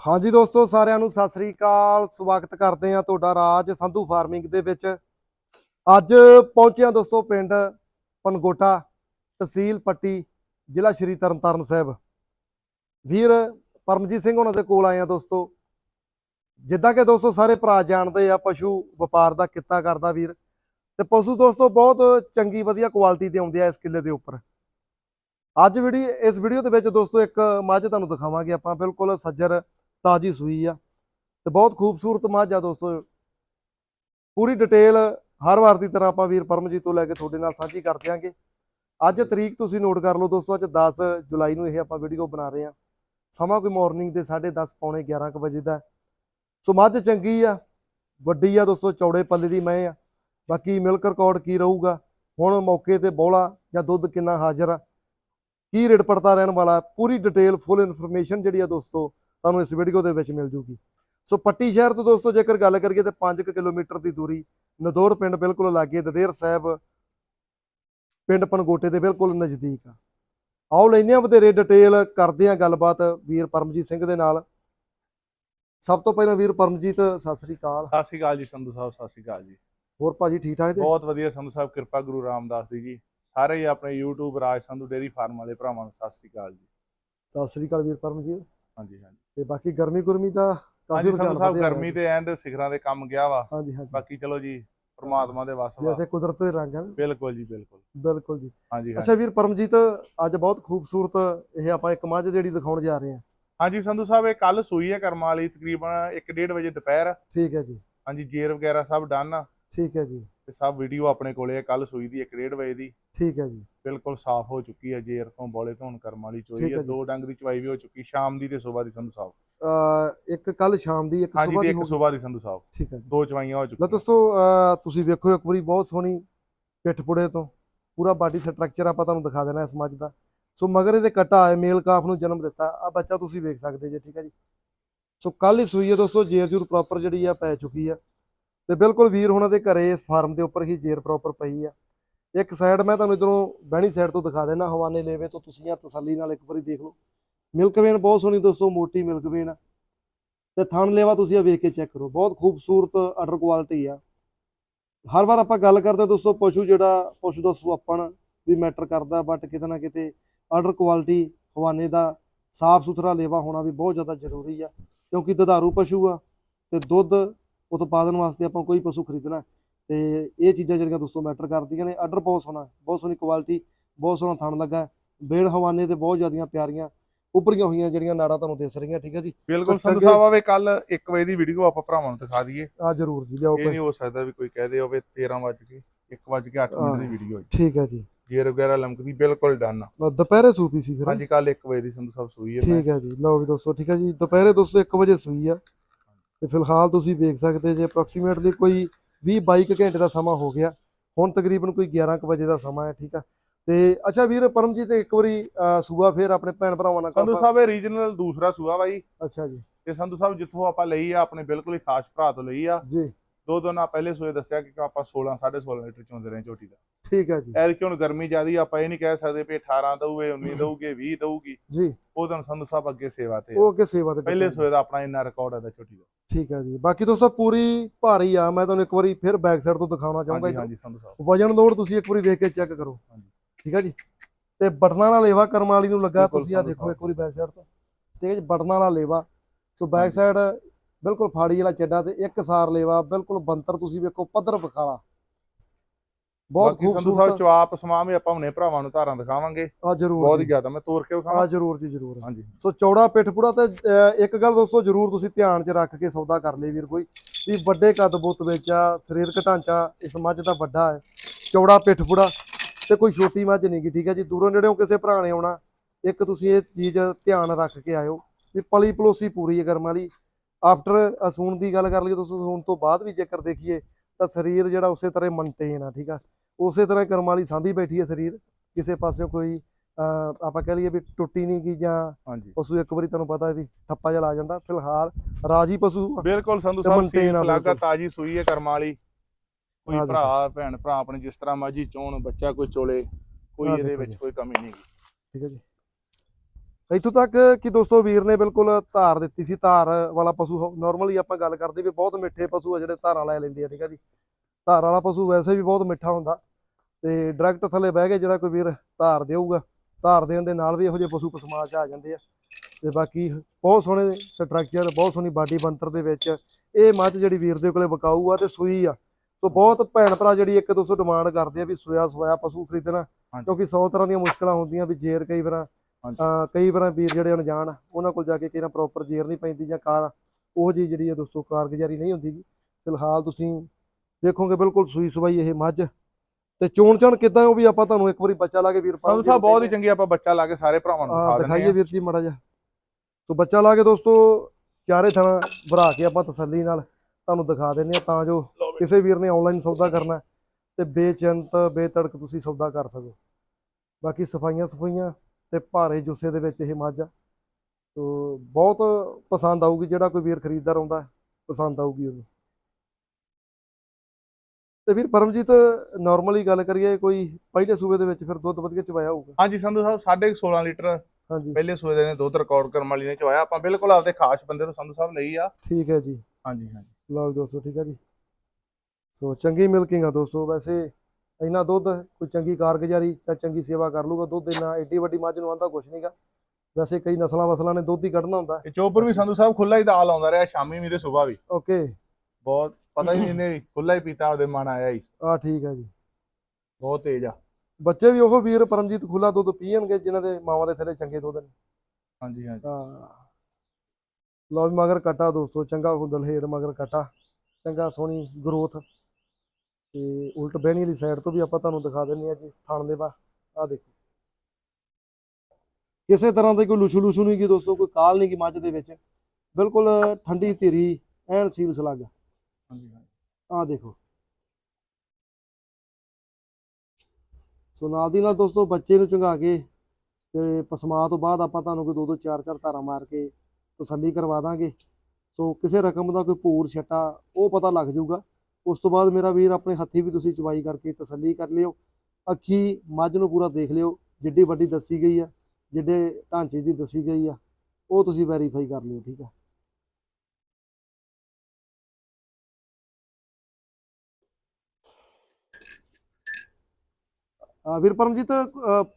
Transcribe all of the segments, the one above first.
ਹਾਂਜੀ ਦੋਸਤੋ, ਸਾਰਿਆਂ ਨੂੰ ਸਤਿ ਸ੍ਰੀ ਅਕਾਲ। ਸਵਾਗਤ ਕਰਦੇ ਆ ਤੁਹਾਡਾ ਰਾਜ ਸੰਧੂ ਫਾਰਮਿੰਗ ਦੇ ਵਿੱਚ। ਅੱਜ ਪਹੁੰਚਿਆ ਦੋਸਤੋ ਪਿੰਡ ਪਨਗੋਟਾ ਤਹਿਸੀਲ ਪੱਟੀ, ਜ਼ਿਲ੍ਹਾ ਸ਼੍ਰੀ ਤਰਨਤਾਰਨ ਸਾਹਿਬ। ਵੀਰ ਪਰਮਜੀਤ ਸਿੰਘ ਉਹਨਾਂ ਦੇ ਕੋਲ ਆਏ ਆ ਦੋਸਤੋ। ਜਿੱਦਾਂ ਕਿ ਦੋਸਤੋ ਸਾਰੇ ਭਰਾ ਜਾਣਦੇ ਆ, ਪਸ਼ੂ ਵਪਾਰ ਦਾ ਕਿੱਤਾ ਕਰਦਾ ਵੀਰ। ਤੇ ਪਸ਼ੂ ਦੋਸਤੋ ਬਹੁਤ ਚੰਗੀ, ਵਧੀਆ ਕੁਆਲਿਟੀ ਦੇ ਆਉਂਦੇ ਆ ਇਸ ਕਿੱਲੇ ਦੇ ਉੱਪਰ। ਅੱਜ ਵੀਡੀਓ, ਇਸ ਵੀਡੀਓ ਦੇ ਵਿੱਚ ਦੋਸਤੋ ਇੱਕ ਮੱਝ ਤੁਹਾਨੂੰ ਦਿਖਾਵਾਂਗੇ ਆਪਾਂ। ਬਿਲਕੁਲ ਸੱਜਰ ਤਾਜੀ ਸੂਈ ਆ ਤੇ ਬਹੁਤ ਖੂਬਸੂਰਤ ਮੱਝ ਆ ਦੋਸਤੋ। ਪੂਰੀ ਡਿਟੇਲ ਹਰ ਵਾਰ ਦੀ ਤਰ੍ਹਾਂ ਆਪਾਂ ਵੀਰ ਪਰਮਜੀਤ ਤੋਂ ਲੈ ਕੇ ਤੁਹਾਡੇ ਨਾਲ ਸਾਂਝੀ ਕਰ ਦਿਆਂਗੇ। ਅੱਜ ਤਰੀਕ ਤੁਸੀਂ ਨੋਟ ਕਰ ਲਓ ਦੋਸਤੋ, ਅੱਜ 10 ਜੁਲਾਈ ਨੂੰ ਇਹ ਆਪਾਂ ਵੀਡੀਓ ਬਣਾ ਰਹੇ ਆ ਸਮਾਂ ਕੋਈ ਮਾਰਨਿੰਗ ਦੇ 10:30 ਪੌਣੇ 11 ਕੁ ਵਜੇ ਦਾ ਸੋ ਮੱਝ ਚੰਗੀ ਆ, ਵੱਡੀ ਆ ਦੋਸਤੋ, ਚੌੜੇ ਪੱਲੇ ਦੀ ਮੈਂ ਆ। ਬਾਕੀ ਮਿਲਕ ਰਿਕਾਰਡ ਕੀ ਰਹੂਗਾ, ਹੁਣ ਮੌਕੇ ਤੇ ਬੋਲਾ ਜਾਂ ਦੁੱਧ ਕਿੰਨਾ ਹਾਜ਼ਰ ਆ, ਕੀ ਰੇਟ ਪੜਤਾ ਰਹਿਣ ਵਾਲਾ, ਪੂਰੀ ਡਿਟੇਲ ਫੁੱਲ ਇਨਫੋਰਮੇਸ਼ਨ ਜਿਹੜੀ ਆ ਦੋਸਤੋ ਤੁਹਾਨੂੰ ਇਸ ਵੀਡੀਓ ਦੇ ਵਿੱਚ ਮਿਲ ਜੂਗੀ। ਸੋ ਪੱਟੀ ਸ਼ਹਿਰ ਤੋਂ ਦੋਸਤੋ ਜੇਕਰ ਗੱਲ ਕਰੀਏ ਤੇ 5 ਕਿਲੋਮੀਟਰ ਦੀ ਦੂਰੀ ਨਦੌਰ ਪਿੰਡ ਬਿਲਕੁਲ ਲਾਗੇ ਦਦੇਰ ਸਾਹਿਬ ਪਿੰਡ ਪਨਗੋਟੇ ਦੇ ਬਿਲਕੁਲ ਨਜ਼ਦੀਕ ਆ। ਆਓ ਲੈਂਦੇ ਆ ਵਧੇਰੇ ਡਿਟੇਲ ਕਰਦੇ ਆ ਗੱਲਬਾਤ ਵੀਰ ਪਰਮਜੀਤ ਸਿੰਘ ਦੇ ਨਾਲ। ਸਭ ਤੋਂ ਪਹਿਲਾਂ ਵੀਰ ਪਰਮਜੀਤ ਸਤਿ ਸ੍ਰੀ ਅਕਾਲ। ਸਤਿ ਸ਼੍ਰੀ ਅਕਾਲ ਜੀ ਸੰਧੂ ਸਾਹਿਬ ਸਤਿ ਸ਼੍ਰੀ ਅਕਾਲ ਜੀ। ਹੋਰ ਭਾਜੀ ਠੀਕ ਠਾਕ ਜੀ? ਬਹੁਤ ਵਧੀਆ ਸੰਧੂ ਸਾਹਿਬ ਕਿਰਪਾ ਗੁਰੂ ਰਾਮਦਾਸ ਦੀ ਜੀ। ਸਾਰੇ ਆਪਣੇ YouTube Raj Sandhu dairy farm ਵਾਲੇ ਭਰਾਵਾਂ ਨੂੰ ਸਤਿ ਸ਼੍ਰੀ ਅਕਾਲ ਜੀ। ਸਤਿ ਸ੍ਰੀ ਅਕਾਲ ਵੀਰ ਪਰਮਜੀਤ। ਹਾਂਜੀ ਹਾਂਜੀ। ਤੇ ਬਾਕੀ ਗਰਮੀ ਗੁਰਮੀ ਦਾ ਕਾਫੀ ਹਾਂਜੀ ਸੰਧੂ ਸਾਹਿਬ ਗਰਮੀ ਤੇ ਐਂਡ ਸਿਖਰਾਂ ਦੇ ਕੰਮ ਗਿਆ ਵਾ। ਹਾਂਜੀ ਹਾਂਜੀ। ਬਾਕੀ ਚਲੋ ਜੀ ਪ੍ਰਮਾਤਮਾ ਦੇ ਵਸ ਵਾ। ਜੈਸੇ ਕੁਦਰਤ ਦੇ ਰੰਗ ਹਨ ਬਿਲਕੁਲ ਜੀ ਬਿਲਕੁਲ। ਬਿਲਕੁਲ ਜੀ। ਹਾਂਜੀ ਅੱਛਾ ਵੀਰ ਪਰਮਜੀਤ ਅੱਜ ਬਹੁਤ ਖੂਬਸੂਰਤ ਇਹ ਆਪਾਂ ਇੱਕ ਮੱਝ ਜਿਹੜੀ ਦਿਖਾਉਣ ਜਾ ਰਹੇ ਹਾਂ। ਹਾਂਜੀ ਸੰਧੂ ਸਾਹਿਬ ਇਹ ਕੱਲ ਸੂਈ ਹੈ ਕਰਮਾਂ ਵਾਲੀ ਤਕਰੀਬਨ 1:30 ਵਜੇ ਦੁਪਹਿਰ। ਠੀਕ ਹੈ ਜੀ। ਹਾਂਜੀ ਜੇਰ ਵਗੈਰਾ ਸਭ ਡਨ ਆ। ਠੀਕ ਹੈ ਜੀ। ਤੇ ਸਭ ਵੀਡੀਓ ਆਪਣੇ ਕੋਲੇ ਹੈ ਕੱਲ ਸੂਈ ਦੀ 1:30 ਵਜੇ ਦੀ। ਠੀਕ ਹੈ ਜੀ। ਬਿਲਕੁਲ ਸਾਫ਼ ਹੋ ਚੁੱਕੀ ਹੈ ਜੇਰ ਤੋਂ ਬੋਲੇ ਧੋਣ ਕਰਮ ਵਾਲੀ ਚੋਈ ਹੈ। ਦੋ ਡੰਗ ਦੀ ਚਵਾਈ ਵੀ ਹੋ ਚੁੱਕੀ ਸ਼ਾਮ ਦੀ ਤੇ ਸਵੇਰ ਦੀ ਸੰਧੂ ਸਾਹਿਬ। ਇੱਕ ਕੱਲ ਸ਼ਾਮ ਦੀ ਇੱਕ ਸਵੇਰ ਦੀ ਇੱਕ। ਸਵੇਰ ਦੀ ਸੰਧੂ ਸਾਹਿਬ। ਠੀਕ ਹੈ ਜੀ। ਦੋ ਚਵਾਈਆਂ ਹੋ ਚੁੱਕੀਆਂ। ਦੋਸਤੋ ਅਹ ਤੁਸੀਂ ਵੇਖੋ ਇੱਕ ਵਾਰੀ ਬਹੁਤ ਸੋਹਣੀ ਪਿੱਠ ਪੁੜੇ ਤੋਂ। ਪੂਰਾ ਬਾਡੀ ਸਟਰਕਚਰ ਆਪਾਂ ਤੁਹਾਨੂੰ ਦਿਖਾ ਦੇਣਾ ਇਸ ਮੱਝ ਦਾ। ਸੋ ਮਗਰ ਇਹਦੇ ਕਟਾ ਹੈ ਮੇਲ ਕਾਫ ਨੂੰ ਜਨਮ ਦਿੱਤਾ। ਆ ਬੱਚਾ ਤੁਸੀਂ ਵੇਖ ਸਕਦੇ ਜੇ ਠੀਕ ਹੈ ਜੀ। ਸੋ ਕੱਲ ਹੀ ਸੂਈ ਹੈ ਦੋਸਤੋ ਜੇਰ ਜੂਰ ਪ੍ਰੋਪਰ ਜਿਹੜੀ ਆ ਪੈ ਚੁੱਕੀ ਆ। ਤੇ ਬਿਲਕੁਲ ਵੀਰ ਹੁਣਾਂ ਦੇ ਘਰੇ ਇਸ ਫਾਰਮ ਦੇ ਉੱਪਰ ਹੀ ਜੇਰ ਪ੍ਰੋਪਰ ਪਈ ਆ। ਇੱਕ ਸਾਈਡ ਮੈਂ ਤੁਹਾਨੂੰ ਇਧਰੋਂ ਬਹਿਣੀ ਸਾਈਡ ਤੋਂ ਦਿਖਾ ਦੇਣਾ ਹਵਾਨੇ ਲੇਵੇ ਤੋਂ ਤੁਸੀਂ ਆ ਤਸੱਲੀ ਨਾਲ ਇੱਕ ਵਾਰੀ ਦੇਖ ਲਓ। ਮਿਲਕ ਵੇਨ ਬਹੁਤ ਸੋਹਣੀ ਦੋਸਤੋ, ਮੋਟੀ ਮਿਲਕ ਵੇਨ ਆ ਤੇ ਥਣ ਲੇਵਾ ਤੁਸੀਂ ਆ ਵੇਖ ਕੇ ਚੈੱਕ ਕਰੋ, ਬਹੁਤ ਖੂਬਸੂਰਤ ਆਰਡਰ ਕੁਆਲਿਟੀ ਆ। ਹਰ ਵਾਰ ਆਪਾਂ ਗੱਲ ਕਰਦੇ ਹਾਂ ਦੋਸਤੋ, ਪਸ਼ੂ ਜਿਹੜਾ, ਪਸ਼ੂ ਦਾ ਸੁਆਪਣ ਵੀ ਮੈਟਰ ਕਰਦਾ ਬਟ ਕਿਤੇ ਨਾ ਕਿਤੇ ਆਰਡਰ ਕੁਆਲਿਟੀ ਹਵਾਨੇ ਦਾ ਸਾਫ਼ ਸੁਥਰਾ ਲੇਵਾ ਹੋਣਾ ਵੀ ਬਹੁਤ ਜ਼ਿਆਦਾ ਜ਼ਰੂਰੀ ਆ, ਕਿਉਂਕਿ ਦੁਧਾਰੂ ਪਸ਼ੂ ਆ, ਤੇ ਦੁੱਧ ਉਤਪਾਦਨ ਵਾਸਤੇ ਆਪਾਂ ਕੋਈ ਪਸ਼ੂ ਖਰੀਦਣਾ ਤੇ ਇਹ ਚੀਜ਼ਾਂ ਜਿਹੜੀਆਂ ਦੋਸਤੋ ਮੈਟਰ ਕਰਦੀਆਂ ਨੇ। ਆਰਡਰ ਬਹੁਤ ਸੋਹਣਾ ਬਹੁਤ ਸੋਹਣੀ ਕੁਆਲਿਟੀ ਬਹੁਤ ਸੋਹਣਾ ਥਣ ਲੱਗਾ ਬੇੜ ਹਵਾਨੇ ਤੇ ਬਹੁਤ ਜ਼ਿਆਦੀਆਂ ਪਿਆਰੀਆਂ ਉੱਭਰੀਆਂ ਹੋਈਆਂ ਜਿਹੜੀਆਂ ਨਾੜਾਂ ਤੁਹਾਨੂੰ ਦਿਸ ਰਹੀਆਂ ਠੀਕ ਹੈ ਜੀ? ਬਿਲਕੁਲ ਸੰਧੂ ਸਾਹਿਬ ਆਵੇ ਕੱਲ 1 ਵਜੇ ਦੀ ਵੀਡੀਓ ਆਪਾਂ ਭਰਾਵਾਂ ਨੂੰ ਦਿਖਾ ਦਈਏ। ਆ ਜ਼ਰੂਰ ਜੀ ਲਿਆਓ ਇਹ ਨਹੀਂ ਹੋ ਸਕਦਾ ਵੀ ਕੋਈ ਕਹਦੇ ਹੋਵੇ 13 ਵਜ ਕੇ 1 ਵਜ ਕੇ 8 ਮਿੰਟ ਦੀ। ਵੀਡੀਓ ਹੈ। ਠੀਕ ਹੈ ਜੀ। ਜੇਰ ਵਗੈਰਾ ਲਮਕਦੀ ਬਿਲਕੁਲ ਡਨ ਦੁਪਹਿਰੇ ਸੂਪੀ ਸੀ ਫਿਰ। ਹਾਂਜੀ ਕੱਲ 1 ਵਜੇ ਦੀ ਸੰਧੂ ਸਾਹਿਬ ਸੂਈ ਹੈ ਠੀਕ ਹੈ ਜੀ ਲਓ ਵੀ ਦੋਸਤੋ ਠੀਕ ਹੈ ਜੀ ਦੁਪਹਿਰੇ ਦੋਸਤੋ 1 ਵਜੇ ਸੂਈ ਆ। ਤੇ ਫਿਲਹਾਲ ਤੁਸੀਂ ਵੇਖ ਸਕਦੇ ਜੇ ਅਪਰੋਕਸੀਮੇਟਲੀ ਕੋਈ 20 22 ਕੁ ਘੰਟੇ ਦਾ ਸਮਾਂ ਹੋ ਗਿਆ ਹੁਣ ਤਕਰੀਬਨ ਕੋਈ 11 ਕੁ ਵਜੇ ਦਾ ਸਮਾਂ ਹੈ ਠੀਕ ਆ। ਤੇ ਅੱਛਾ ਵੀਰ ਪਰਮਜੀਤ ਇੱਕ ਵਾਰੀ ਸੂਆ ਫੇਰ ਆਪਣੇ ਭੈਣ ਭਰਾਵਾਂ ਨਾਲ ਸੰਧੂ ਸਾਹਿਬ ਇਹ ਰੀਜਨਲ ਦੂਸਰਾ ਸੂਆ ਬਾਈ। ਅੱਛਾ ਜੀ। ਤੇ ਸੰਧੂ ਸਾਹਿਬ ਜਿੱਥੋਂ ਆਪਾਂ ਲਈ ਆ ਆਪਣੇ ਬਿਲਕੁਲ ਹੀ ਖਾਸ ਭਰਾ ਤੋਂ ਲਈ ਆ। ਜੀ। ਦੋ ਦੋ ਨਾਲ ਪਹਿਲੇ ਸੂਏ ਦੱਸਿਆ ਕਿ ਆਪਾਂ 16 16.5 ਲੀਟਰ ਚੋਂਦੇ ਰਹੇ ਝੋਟੀ ਦਾ। ਠੀਕ ਹੈ ਜੀ। ਐਰ ਕਿ ਹੁਣ ਗਰਮੀ ਜ਼ਿਆਦੀ ਆਪਾਂ ਇਹ ਨਹੀਂ ਕਹਿ ਸਕਦੇ ਵੀ 18 ਦਊਗੇ 19 ਦਊਗੇ 20 ਦਊਗੀ। ਜੀ। ਉਹ ਦਿਨ ਸੰਧੂ ਸਾਹਿਬ ਅੱਗੇ ਸੇਵਾ ਤੇ। ਉਹ ਅੱਗੇ ਸੇਵਾ ਤੇ ਪਹਿਲੇ ਸੂਏ ਦਾ ਆਪਣਾ ਇੰਨਾ ਰਿਕਾਰਡ ਹੈ ਦਾ ਝੋਟੀ ਦਾ। ਠੀਕ ਹੈ ਜੀ। ਬਾਕੀ ਦੋਸਤੋ ਪੂਰੀ ਭਾਰੀ ਆ। ਮੈਂ ਤੁਹਾਨੂੰ ਇੱਕ ਵਾਰੀ ਫਿਰ ਬੈਕ ਸਾਈਡ ਤੋਂ ਦਿਖਾਉਣਾ ਚਾਹੂੰਗਾ ਹਾਂਜੀ। ਹਾਂਜੀ ਸੰਧੂ ਸਾਹਿਬ। ਵਜਨ ਲੋਡ ਤੁਸੀਂ ਇੱਕ ਵਾਰੀ ਵੇਖ ਕੇ ਚੈੱਕ ਕਰੋ। ਹਾਂਜੀ। ਠੀਕ ਹੈ ਜੀ। ਤੇ ਬਟਨਾਂ ਵਾਲਾ ਲੇਵਾ ਕਰਮ ਵਾਲੀ ਨੂੰ ਲੱਗਾ। ਤੁਸੀਂ ਆ ਦੇਖੋ। ਇੱਕ ਵਾਰੀ ਬੈਕ ਸਾਈਡ ਤੋਂ। ਠੀਕ ਹੈ ਜੀ ਬਟਨਾਂ ਵਾਲਾ ਲੇਵਾ। So back. ਸਾਈਡ ਬਿਲਕੁਲ ਫਾੜੀ ਵਾਲਾ ਚੱਡਾ ਤੇ ਇੱਕ ਸਾਰ ਲੇਵਾ ਬਿਲਕੁਲ ਬੰਤਰ ਤੁਸੀਂ ਵੇਖੋ ਪੱਧਰ ਵਿਖਾਲਾ। ਬਹੁਤ ਬਾਕੀ ਸੰਧੂ ਸਾਹਿਬ ਖੂਬਸੂਰਤ ਚਵਾਪ ਸਮਾਂ ਵੀ ਆਪਾਂ ਹੁਣੇ ਭਰਾਵਾਂ ਨੂੰ ਧਾਰਾਂ ਦਿਖਾਵਾਂਗੇ। ਆ ਜਰੂਰ ਬਹੁਤ ਹੀ ਜ਼ਿਆਦਾ ਮੈਂ ਤੋਰ ਕੇ ਆ ਵਿਖਾਵਾਂ ਜਰੂਰ ਜੀ ਜਰੂਰ। ਹਾਂਜੀ। ਸੋ ਚੌੜਾ ਪਿੱਠ ਪੂੜਾ ਤੇ ਇੱਕ ਗੱਲ ਦੋਸਤੋ ਜਰੂਰ ਤੁਸੀਂ ਧਿਆਨ 'ਚ ਰੱਖ ਕੇ ਸੌਦਾ ਕਰ ਲਈ ਵੀਰ ਕੋਈ। ਵੀ ਵੱਡੇ ਕੱਦ ਬੁੱਤ ਵਿੱਚ ਆ ਸਰੀਰਕ ਢਾਂਚਾ ਇਸ ਮੱਝ ਦਾ ਵੱਡਾ ਹੈ। ਚੌੜਾ ਪਿੱਠ ਪੂੜਾ ਤੇ ਕੋਈ ਛੋਟੀ ਮੱਝ ਨਹੀਂ ਗੀ ਠੀਕ ਹੈ ਜੀ? ਦੂਰੋਂ ਨੇੜਿਓਂ ਕਿਸੇ ਭਰਾ ਨੇ ਆਉਣਾ ਇੱਕ ਤੁਸੀਂ ਇਹ ਚੀਜ਼ ਧਿਆਨ ਰੱਖ ਕੇ ਆਇਓ। ਵੀ ਪਲੀ ਪਲੋਸੀ ਪੂਰੀ ਹੈ ਕਰਮ ਵਾਲੀ। ਆਫਟਰ ਅਸੂਣ ਦੀ ਗੱਲ ਕਰ ਲਈਏ ਦੋਸਤੋ ਸੂਣ ਤੋਂ ਬਾਅਦ ਵੀ ਜੇਕਰ ਦੇਖੀਏ ਤਾਂ ਸਰੀਰ ਜਿਹੜਾ ਉਸੇ ਤਰ੍ਹਾਂ ਮੇਨਟੇਨ ਆ ਠੀਕ ਆ ਉਸੇ ਤਰ੍ਹਾਂ ਕਰਮ ਵਾਲੀ ਸਾਂਭੀ ਬੈਠੀ ਹੈ ਸਰੀਰ ਕਿਸੇ ਪਾਸਿਓਂ ਕੋਈ ਆਪਾਂ ਕਹਿ ਲਈਏ ਵੀ ਟੁੱਟੀ ਨਹੀਂ ਗਈ ਜਾਂ ਪਸ਼ੂ ਇੱਕ ਵਾਰੀ ਤੁਹਾਨੂੰ ਪਤਾ ਹੈ ਵੀ ਠੱਪਾ ਜਿਹਾ ਲਾ ਜਾਂਦਾ ਫਿਲਹਾਲ ਰਾਜੀ ਪਸ਼ੂ। ਬਿਲਕੁਲ ਸੰਧੂ ਸਾਹਿਬ ਆ ਸਲਾਗਾ। ਤਾਜੀ ਸੂਈ ਹੈ ਕਰਮਾਂ ਵਾਲੀ ਕੋਈ। ਭਰਾ ਭੈਣ ਭਰਾ ਆਪਣੇ ਜਿਸ ਤਰ੍ਹਾਂ ਮਰਜ਼ੀ ਚੋਣ ਬੱਚਾ ਕੋਈ ਚੋਲੇ ਕੋਈ ਇਹਦੇ ਵਿੱਚ। ਕੋਈ ਕਮੀ ਨਹੀਂ ਠੀਕ ਹੈ ਜੀ ਇੱਥੋਂ ਤੱਕ ਕਿ ਦੋਸਤੋ ਵੀਰ ਨੇ ਬਿਲਕੁਲ ਧਾਰ ਦਿੱਤੀ ਸੀ ਧਾਰ ਵਾਲਾ ਪਸ਼ੂ ਨਾਰਮਲੀ ਆਪਾਂ ਗੱਲ ਕਰਦੇ ਵੀ ਬਹੁਤ ਮਿੱਠੇ ਪਸ਼ੂ ਆ ਜਿਹੜੇ ਧਾਰਾਂ ਲੈ ਲੈਂਦੇ ਆ ਠੀਕ ਆ ਜੀ ਧਾਰ ਵਾਲਾ ਪਸ਼ੂ ਵੈਸੇ ਵੀ ਬਹੁਤ ਮਿੱਠਾ ਹੁੰਦਾ ਤੇ ਡਾਇਰੈਕਟ ਥੱਲੇ ਬਹਿ ਕੇ ਜਿਹੜਾ ਕੋਈ ਵੀਰ ਧਾਰ ਦੇਊਗਾ ਧਾਰ ਦੇਣ ਦੇ ਨਾਲ ਵੀ ਇਹੋ ਜਿਹੇ ਪਸ਼ੂ ਪਸਮਾ ਚ ਆ ਜਾਂਦੇ ਆ ਤੇ ਬਾਕੀ ਬਹੁਤ ਸੋਹਣੇ ਸਟਰਕਚਰ ਬਹੁਤ ਸੋਹਣੀ ਬਾਡੀ ਬੰਤਰ ਦੇ ਵਿੱਚ ਇਹ ਮੱਝ ਜਿਹੜੀ ਵੀਰ ਦੇ ਕੋਲੇ ਵਿਕਾਊ ਆ ਤੇ ਸੂਈ ਆ ਸੋ ਬਹੁਤ ਭੈਣ ਭਰਾ ਜਿਹੜੀ ਇੱਕ ਦੋ ਸੌ ਡਿਮਾਂਡ ਕਰਦੇ ਆ ਵੀ ਸੋਇਆ ਸੋਇਆ ਪਸ਼ੂ ਖਰੀਦਣਾ। ਕਿਉਂਕਿ 100 ਤਰ੍ਹਾਂ ਦੀਆਂ ਮੁਸ਼ਕਲਾਂ ਹੁੰਦੀਆਂ ਵੀ ਜੇਰ ਕਈ ਵਾਰ ਅਹ ਕਈ ਵਾਰ ਵੀਰ ਜਿਹੜੇ ਅਣਜਾਣ ਉਹਨਾਂ ਕੋਲ ਜਾ ਕੇ ਕਿਹਨਾਂ ਪ੍ਰੋਪਰ ਜੇਰ ਨਹੀਂ ਪੈਂਦੀ ਜਾਂ ਕਾਰ ਉਹ ਜੀ ਜਿਹੜੀ ਆ ਦੋਸਤੋ ਕਾਰਗੁਜ਼ਾਰੀ ਨਹੀਂ ਹੁੰਦੀ। ਫਿਲਹਾਲ ਤੁਸੀਂ ਵੇਖੋਗੇ ਬਿਲਕੁਲ ਸੂਈ ਸਵਾਈ ਇਹ ਮੱਝ। ਤੇ ਚੋਣ ਚਣ ਕਿਦਾਂ ਉਹ ਵੀ ਆਪਾਂ ਤੁਹਾਨੂੰ ਇੱਕ ਵਾਰੀ ਬੱਚਾ ਲਾ ਕੇ ਵੀਰ ਸੰਧੂ ਸਾਹਿਬ ਬਹੁਤ ਹੀ ਚੰਗੀ ਆਪਾਂ ਬੱਚਾ ਲਾ ਕੇ ਸਾਰੇ ਭਰਾਵਾਂ ਨੂੰ ਦਿਖਾ ਦਿਖਾਈਏ ਦਿੰਦੇ ਵੀਰ ਜੀ ਮੜਾ ਜਾ ਸੋ ਬੱਚਾ ਲਾ ਕੇ ਦੋਸਤੋ ਚਾਰੇ ਥਾਂ ਭਰਾ ਕੇ ਆਪਾਂ ਤਸੱਲੀ ਨਾਲ ਤੁਹਾਨੂੰ ਦਿਖਾ ਦਿੰਦੇ ਆ ਤਾਂ ਜੋ ਕਿਸੇ ਵੀਰ ਨੇ ਆਨਲਾਈਨ ਸੌਦਾ ਕਰਨਾ ਤੇ ਬੇਚਿੰਤ ਬੇਤੜਕ ਤੁਸੀਂ ਸੌਦਾ ਕਰ ਸਕੋ। ਬਾਕੀ ਸਫਾਈਆਂ ਸਫਾਈਆਂ ਤੇ ਭਾਰੇ ਜੁੱਸੇ ਦੇ ਵਿੱਚ ਇਹ ਮੱਝ ਆ। ਸੋ ਬਹੁਤ ਪਸੰਦ ਆਊਗੀ ਜਿਹੜਾ ਕੋਈ ਵੀਰ ਖਰੀਦਦਾਰ ਆਉਂਦਾ ਪਸੰਦ ਆਊਗੀ ਉਹਨੂੰ। ਤੇ ਵੀਰ ਪਰਮਜੀਤ ਨਾਰਮਲੀ ਗੱਲ ਕਰੀਏ ਕੋਈ ਪਹਿਲੇ ਸੂਬੇ ਦੇ ਵਿੱਚ ਫਿਰ ਦੁੱਧ ਵਧੀਆ ਚਵਾਇਆ ਹੋਊਗਾ? ਹਾਂਜੀ ਸੰਧੂ ਸਾਹਿਬ 16.5 ਲੀਟਰ ਹਾਂਜੀ। ਪਹਿਲੇ ਸੂਏ ਦੇ ਨੇ ਦੁੱਧ ਰਿਕਾਰਡ ਕਰਨ ਵਾਲੀ ਨੇ ਚਵਾਇਆ। ਆਪਾਂ ਬਿਲਕੁਲ ਆਪਦੇ ਖਾਸ ਬੰਦੇ ਨੂੰ ਸੰਧੂ ਸਾਹਿਬ ਲਈ ਆ। ਠੀਕ ਹੈ ਜੀ। ਹਾਂਜੀ ਹਾਂਜੀ। ਲਓ ਦੋਸਤੋ ਠੀਕ ਹੈ ਜੀ। ਸੋ ਚੰਗੀ ਮਿਲਕਿੰਗ ਆ ਦੋਸਤੋ ਵੈਸੇ ਇੰਨਾ ਦੁੱਧ ਕੋਈ ਚੰਗੀ ਕਾਰਗੁਜ਼ਾਰੀ ਜਾਂ ਚੰਗੀ ਸੇਵਾ ਕਰ ਲੂਗਾ ਦੁੱਧ ਇੰਨਾ ਏਡੀ ਵੱਡੀ ਮੱਝ ਨੂੰ ਆਂਦਾ ਕੁਛ ਨਹੀਂਗਾ ਵੈਸੇ ਕਈ ਨਸਲਾਂ ਵਸਲਾਂ ਨੇ ਦੁੱਧ ਹੀ ਕੱਢਣਾ ਹੁੰਦਾ। ਇਹ ਚੋਪਰ ਵੀ ਸੰਧੂ ਸਾਹਿਬ ਖੁੱਲਾ ਹੀ ਦਾਲ ਆਉਂਦਾ ਰਿਹਾ ਸ਼ਾਮੀ ਵੀ ਤੇ ਸਵੇਰ ਵੀ। ਓਕੇ। ਬਹੁਤ ਪਤਾ ਹੀ ਨਹੀਂ ਇਹਨੇ ਖੁੱਲਾ ਹੀ ਪੀਤਾ ਉਹਦੇ ਮਨ ਆਇਆ ਹੀ। ਆ ਠੀਕ ਹੈ ਜੀ। ਬਹੁਤ ਤੇਜ਼ ਆ। ਬੱਚੇ ਵੀ ਉਹ ਵੀਰ ਪਰਮਜੀਤ ਖੁੱਲਾ ਦੁੱਧ ਪੀਣਗੇ ਜਿਨ੍ਹਾਂ ਦੇ ਮਾਵਾਂ ਦੇ ਥੱਲੇ ਚੰਗੇ ਦੁੱਧ ਨੇ। ਹਾਂਜੀ ਹਾਂਜੀ। ਹਾਂ। ਲਓ ਵੀ ਮਗਰ ਕਟਾ ਦੋਸਤੋ ਚੰਗਾ ਹੁੰਦਲ ਹੇੜ ਮਗਰ ਕਟਾ। ਚੰਗਾ ਸੋਹਣੀ ਗਰੋਥ ਤੇ ਉਲਟ ਬਹਿਣੀ ਵਾਲੀ ਸਾਈਡ ਤੋਂ ਵੀ ਆਪਾਂ ਤੁਹਾਨੂੰ ਦਿਖਾ ਦਿੰਨੇ ਆ ਜੀ ਥਣ ਦੇ ਵਾ ਆ ਦੇਖੋ। ਕਿਸੇ ਤਰ੍ਹਾਂ ਦੀ ਕੋਈ ਲੁਸ਼ੂ ਲੁਸ਼ੂ ਨਹੀਂ ਕੀ ਦੋਸਤੋ ਕੋਈ ਕਾਲ ਨਹੀਂ ਕੀ ਮੱਝ ਦੇ ਵਿੱਚ। ਬਿਲਕੁਲ ਠੰਡੀ ਧੀਰੀ ਐਨ ਸੀਲ ਸਲੱਗ। ਹਾਂਜੀ ਆ ਦੇਖੋ। ਸੋ ਨਾਲ ਦੀ ਨਾਲ ਦੋਸਤੋ ਬੱਚੇ ਨੂੰ ਚੰਗਾ ਕੇ ਤੇ ਪਸਮਾ ਤੋਂ ਬਾਅਦ ਆਪਾਂ ਤੁਹਾਨੂੰ ਕੋਈ ਦੋ ਦੋ ਚਾਰ ਚਾਰ ਧਾਰਾਂ ਮਾਰ ਕੇ ਤਸੱਲੀ ਕਰਵਾ ਦਾਂਗੇ। ਸੋ ਕਿਸੇ ਰਕਮ ਦਾ ਕੋਈ ਭੂਰ ਛੱਟਾ ਉਹ ਪਤਾ ਲੱਗ ਜਾਊਗਾ। ਉਸ ਤੋਂ ਬਾਅਦ ਮੇਰਾ ਵੀਰ ਆਪਣੇ ਹੱਥੀ ਵੀ ਤੁਸੀਂ ਚਵਾਈ ਕਰਕੇ ਤਸੱਲੀ ਕਰ ਲਿਓ। ਅੱਖੀ ਮੱਝ ਨੂੰ ਪੂਰਾ ਦੇਖ ਲਿਓ ਜਿੱਡੀ ਵੱਡੀ ਦੱਸੀ ਗਈ ਆ ਜਿੱਡੇ ਢਾਂਚੇ ਦੀ ਦੱਸੀ ਗਈ ਆ ਉਹ ਤੁਸੀਂ ਵੈਰੀਫਾਈ ਕਰ ਲਿਓ ਠੀਕ ਆ? ਆ ਵੀਰ ਪਰਮਜੀਤ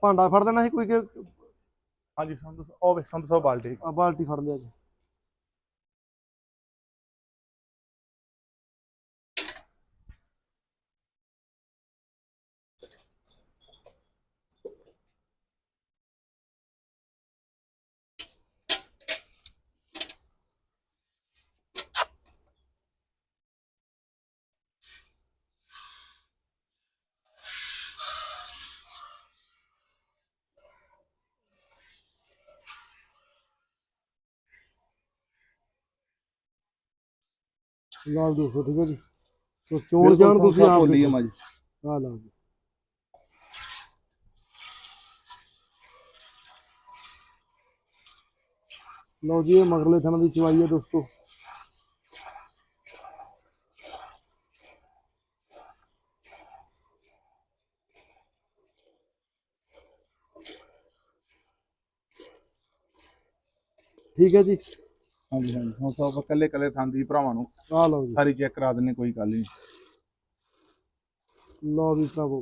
ਭਾਂਡਾ ਫੜ ਦੇਣਾ ਸੀ ਕੋਈ ਕਿ ਹਾਂਜੀ ਸਾਹਿਬ ਉਹ ਵੇਖ ਸੰਧੂ ਸਾਹਿਬ ਬਾਲਟੀ। ਆ ਬਾਲਟੀ ਫੜ ਲਿਆ ਜੀ। ਨਾਲ ਦੇਖੋ ਠੀਕ ਹੈ ਜੀ? ਸੋ ਚੋਣ ਜਾਣ ਤੁਸੀਂ ਆਪ ਬੋਲੀ ਦੇਖੋ। ਮੱਝ ਆ ਲਓ ਜੀ। ਲਓ ਜੀ ਇਹ ਮਗਰਲੇ ਥਣ ਦੀ ਚਵਾਈ ਹੈ ਦੋਸਤੋ। ਠੀਕ ਹੈ ਜੀ। ਹਾਂਜੀ ਹਾਂਜੀ। ਸਾਹਿਬ ਇਕੱਲੇ ਇਕੱਲੇ ਥਾਂਦੀ ਭਰਾਵਾਂ ਨੂੰ ਆ ਲਓ ਜੀ। ਸਾਰੀ ਚੈੱਕ ਕਰਾ ਦਿੰਨੇ ਕੋਈ ਗੱਲ ਨਹੀਂ। ਲਓ ਜੀ ਭਰਾਵੋ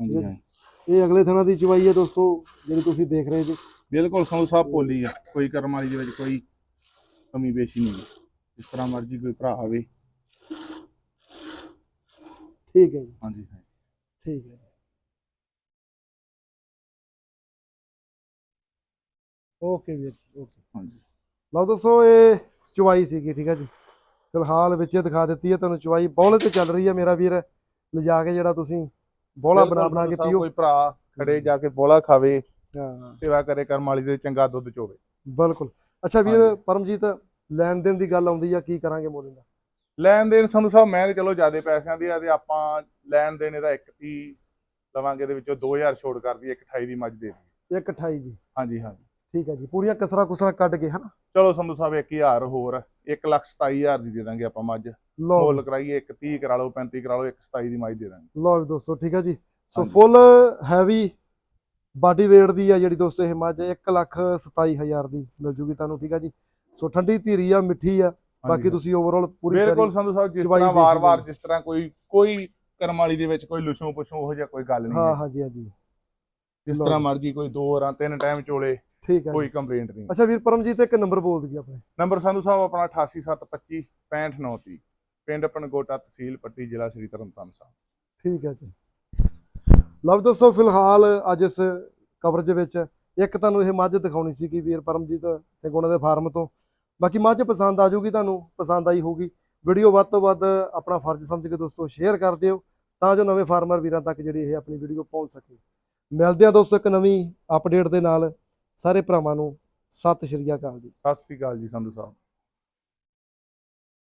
ਹਾਂਜੀ ਠੀਕ ਹੈ। ਹਾਂਜੀ। ਇਹ ਅਗਲੇ ਥਣਾ ਦੀ ਚਵਾਈ ਹੈ ਦੋਸਤੋ ਜਿਹੜੀ ਤੁਸੀਂ ਦੇਖ ਰਹੇ ਜੀ। ਬਿਲਕੁਲ ਸੰਧੂ ਸਾਹਿਬ ਭੋਲੀ ਆ। ਕੋਈ ਕਰਮ ਵਾਲੀ ਦੇ ਵਿੱਚ ਕੋਈ ਕਮੀ ਪੇਸ਼ੀ ਨਹੀਂ ਜਿਸ ਤਰ੍ਹਾਂ ਮਰਜ਼ੀ ਕੋਈ ਭਰਾ ਆਵੇ। ਠੀਕ ਹੈ ਜੀ। ਹਾਂਜੀ ਹਾਂਜੀ। ਠੀਕ ਹੈ ਜੀ। ਓਕੇ ਵੀਰ ਜੀ ਓਕੇ। ਹਾਂਜੀ। ਲਓ ਦੋਸਤੋ ਇਹ ਚੁਆਈ ਸੀਗੀ ਠੀਕ ਹੈ ਜੀ। ਫਿਲਹਾਲ ਵਿੱਚ ਇਹ ਦਿਖਾ ਦਿੱਤੀ ਹੈ ਤੁਹਾਨੂੰ ਚੁਆਈ ਬੌਲੇ ਤੇ ਚੱਲ ਰਹੀ ਹੈ ਮੇਰਾ ਵੀਰ। ਲਿਜਾ ਕੇ ਜਿਹੜਾ ਤੁਸੀਂ ਬੌਲਾ ਬਣਾ ਬਣਾ ਕੇ ਪੀਓ। ਕੋਈ ਭਰਾ ਖੜੇ ਜਾ ਕੇ ਬੋਲਾ ਖਾਵੇ ਹਾਂ। ਸੇਵਾ ਕਰੇ ਕਰਮ ਵਾਲੀ ਦੇ ਚੰਗਾ ਦੁੱਧ ਚੋਵੇ। ਬਿਲਕੁਲ। ਅੱਛਾ ਵੀਰ। ਪਰਮਜੀਤ ਲੈਣ ਦੇਣ ਦੀ ਗੱਲ ਆਉਂਦੀ ਆ ਕੀ ਕਰਾਂਗੇ ਮੋਲੇ ਦਾ? ਲੈਣ ਦੇਣ ਸੰਧੂ ਸਾਹਿਬ ਮੈਂ ਤੇ ਚਲੋ ਜਿਆਦੇ ਪੈਸਿਆਂ ਦੀ ਆ ਤੇ ਆਪਾਂ ਲੈਣ ਦੇਣ ਇਹਦਾ 130 ਲਵਾਂਗੇ ਦੇ ਵਿੱਚੋਂ 2000 ਛੋੜ ਕਰਦੀ 128 ਦੀ ਮੱਝ ਦੇ ਦੀ 128 ਦੀ। ਹਾਂਜੀ ਹਾਂਜੀ। ਠੀਕ ਹੈ ਜੀ ਪੂਰੀਆਂ ਕਸਰਾ ਕੁਸਰਾ ਕੱਢ ਕੇ ਹਨਾ ਚਲੋ ਸੰਧੂ ਸਾਹਿਬ 1000 ਹੋਰ 127000 ਦੀ ਦੇ ਦਾਂਗੇ ਆਪਾਂ ਮੱਝ ਮੁੱਲ ਕਰਾਈਏ 130 ਕਰਾ ਲਓ 35 ਕਰਾ ਲਓ 127 ਦੀ ਮੱਝ ਦੇ ਦਾਂਗੇ ਲਓ ਵੀ ਦੋਸਤੋ ਠੀਕ ਹੈ ਜੀ so. Full heavy body weight ਦੀ ਆ ਜਿਹੜੀ ਦੋਸਤੋ ਇਹ ਮੱਝ 1 ਲੱਖ 27000 ਦੀ ਮਿਲ ਜੂਗੀ ਤੁਹਾਨੂੰ ਠੀਕ ਆ ਜੀ ਸੋ ਠੰਡੀ ਧੀਰੀ ਆ ਮਿੱਠੀ ਆ ਬਾਕੀ। ਤੁਸੀਂ ਓਵਰਆਲ ਪੂਰੀ ਬਿਲਕੁਲ ਸਾਰੀ ਸੰਧੂ ਸਾਹਿਬ ਜਿਸ ਤਰ੍ਹਾਂ ਵਾਰ-ਵਾਰ। ਜਿਸ ਤਰ੍ਹਾਂ ਕੋਈ ਕੋਈ ਕਰਮ ਵਾਲੀ ਦੇ ਵਿੱਚ ਕੋਈ ਲੁਸ਼ੂ ਪੁਸ਼ੂ ਉਹ ਜਿਹਾ ਕੋਈ ਗੱਲ ਨਹੀਂ ਹਾਂ ਹੈ ਹਾਂਜੀ ਹਾਂਜੀ ਜਿਸ ਤਰ੍ਹਾਂ ਜੀ। ਮਰਜ਼ੀ ਕੋਈ ਦੋ ਰਾਂ ਤਿੰਨ ਟਾਈਮ ਚੋਲੇ ਠੀਕ ਆ ਕੋਈ। ਕੰਪਲੇਂਟ ਨਹੀਂ। ਅੱਛਾ ਵੀਰ ਪਰਮਜੀਤ ਇੱਕ ਨੰਬਰ ਬੋਲ ਦਈਏ ਆਪਣੇ। ਨੰਬਰ ਸੰਧੂ ਸਾਹਿਬ ਆਪਣਾ 8875 65930 ਪਿੰਡ ਪਨਗੋਟਾ ਤਹਿਸੀਲ ਪੱਟੀ ਜ਼ਿਲ੍ਹਾ ਸ੍ਰੀ ਤਰਨਤਾਰਨ ਸਾਹਿਬ। ਠੀਕ ਹੈ ਜੀ। ਲਓ ਦੋਸਤੋ ਫਿਲਹਾਲ ਅੱਜ ਇਸ ਕਵਰੇਜ ਵਿੱਚ ਇੱਕ ਤੁਹਾਨੂੰ ਇਹ ਮੱਝ ਦਿਖਾਉਣੀ ਸੀ ਕਿ ਵੀਰ ਪਰਮਜੀਤ ਸਿੰਘ ਉਹਨਾਂ ਦੇ ਫਾਰਮ ਤੋਂ। ਬਾਕੀ ਮੱਝ ਪਸੰਦ ਆ ਜਾਊਗੀ ਤੁਹਾਨੂੰ ਪਸੰਦ ਆਈ ਹੋਊਗੀ। ਵੀਡੀਓ ਵੱਧ ਤੋਂ ਵੱਧ ਆਪਣਾ ਫਰਜ਼ ਸਮਝ ਕੇ ਦੋਸਤੋ ਸ਼ੇਅਰ ਕਰ ਦਿਓ ਤਾਂ ਜੋ ਨਵੇਂ ਫਾਰਮਰ ਵੀਰਾਂ ਤੱਕ ਜਿਹੜੀ ਇਹ ਆਪਣੀ ਵੀਡੀਓ ਪਹੁੰਚ ਸਕੇ। ਮਿਲਦੇ ਆ ਦੋਸਤੋ ਇੱਕ ਨਵੀਂ ਅਪਡੇਟ ਦੇ ਨਾਲ। ਸਾਰੇ ਭਰਾਵਾਂ ਨੂੰ ਸਤਿ ਸ਼੍ਰੀ ਅਕਾਲ ਜੀ। ਸਤਿ ਸ੍ਰੀ ਅਕਾਲ ਜੀ ਸੰਧੂ ਸਾਹਿਬ।